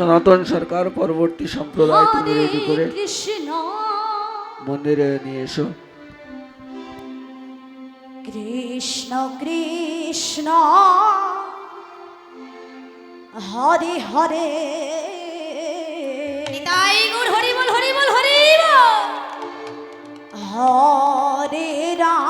সনাতন সরকার পরবর্তী সম্প্রদায় তুমি রেডি করে মন্দিরে নিয়ে এসো। কৃষ্ণ কৃষ্ণ। হরে হরে। তাই হরি বল হরি বল হরি বল হরে রাম।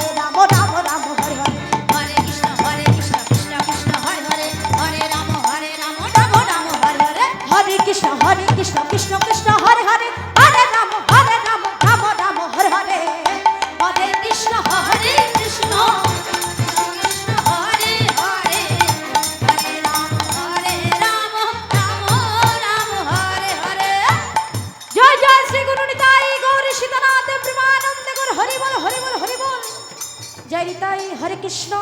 হরে কৃষ্ণ।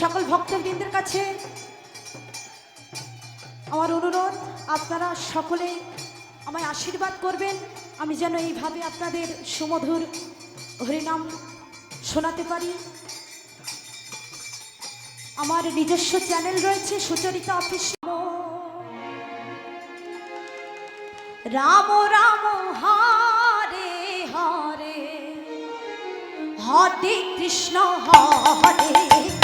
সকল ভক্তবৃন্দের কাছে আমার অনুরোধ, আপনারা সকলে আমায় আশীর্বাদ করবেন। আমি যেন এইভাবে আপনাদের সুমধুর হরিনাম শোনাতে পারি। আমার নিজস্ব চ্যানেল রয়েছে, সুচরিতা অফিস। রাম রাম হরে হরে কৃষ্ণ হরে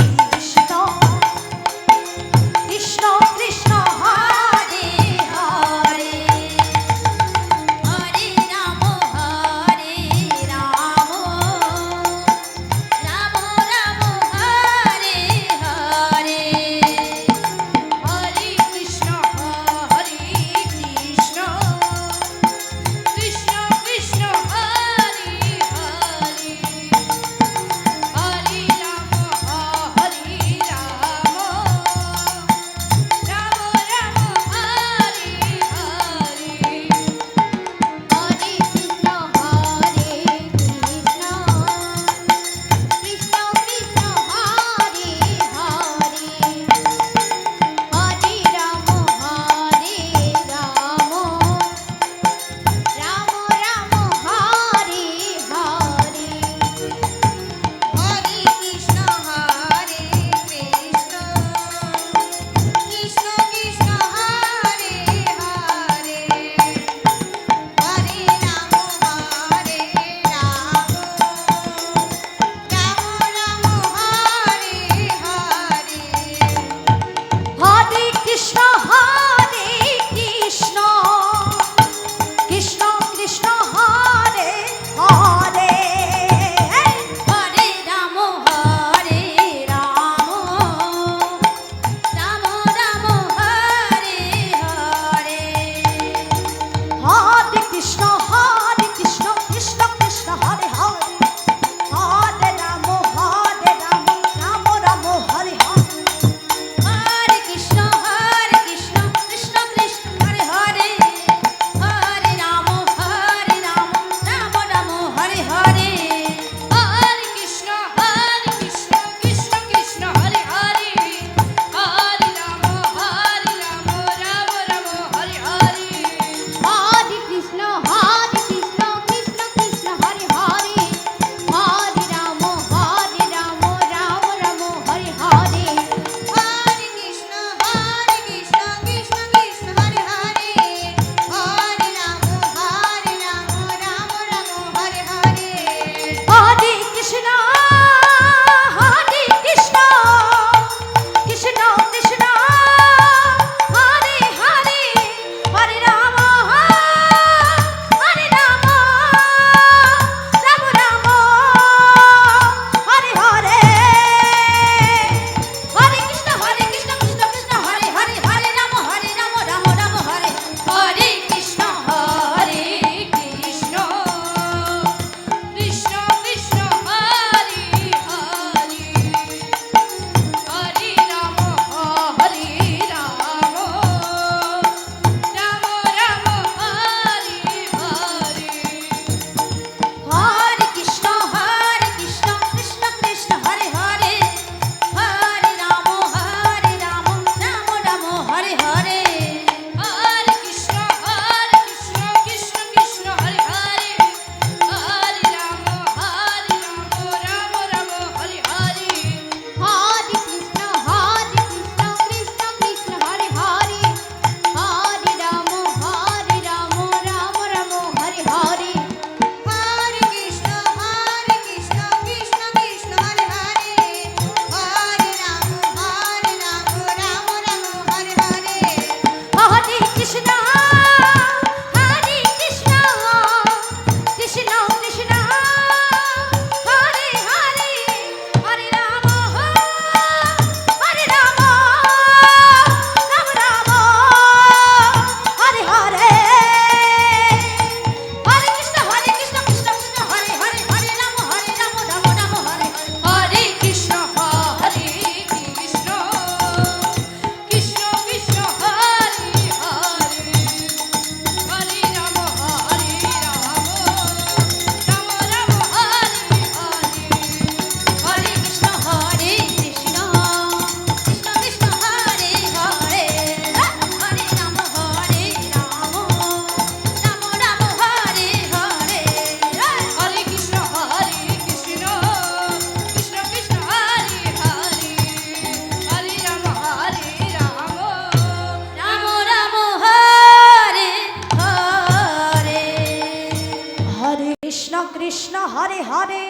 কৃষ্ণ হরে হরে।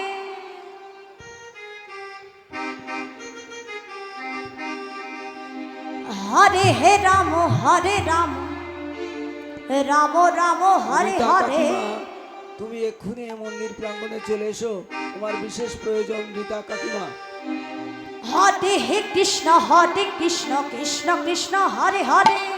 হরে হে রাম হরে রাম। রাম রাম হরে হরে। তুমি এক্ষুনি মন্দির প্রাঙ্গণে চলে এসো তোমার বিশেষ প্রয়োজন রীতা কাকিমা। হরে হে কৃষ্ণ হরে কৃষ্ণ কৃষ্ণ কৃষ্ণ হরে হরে।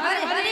हरे हरे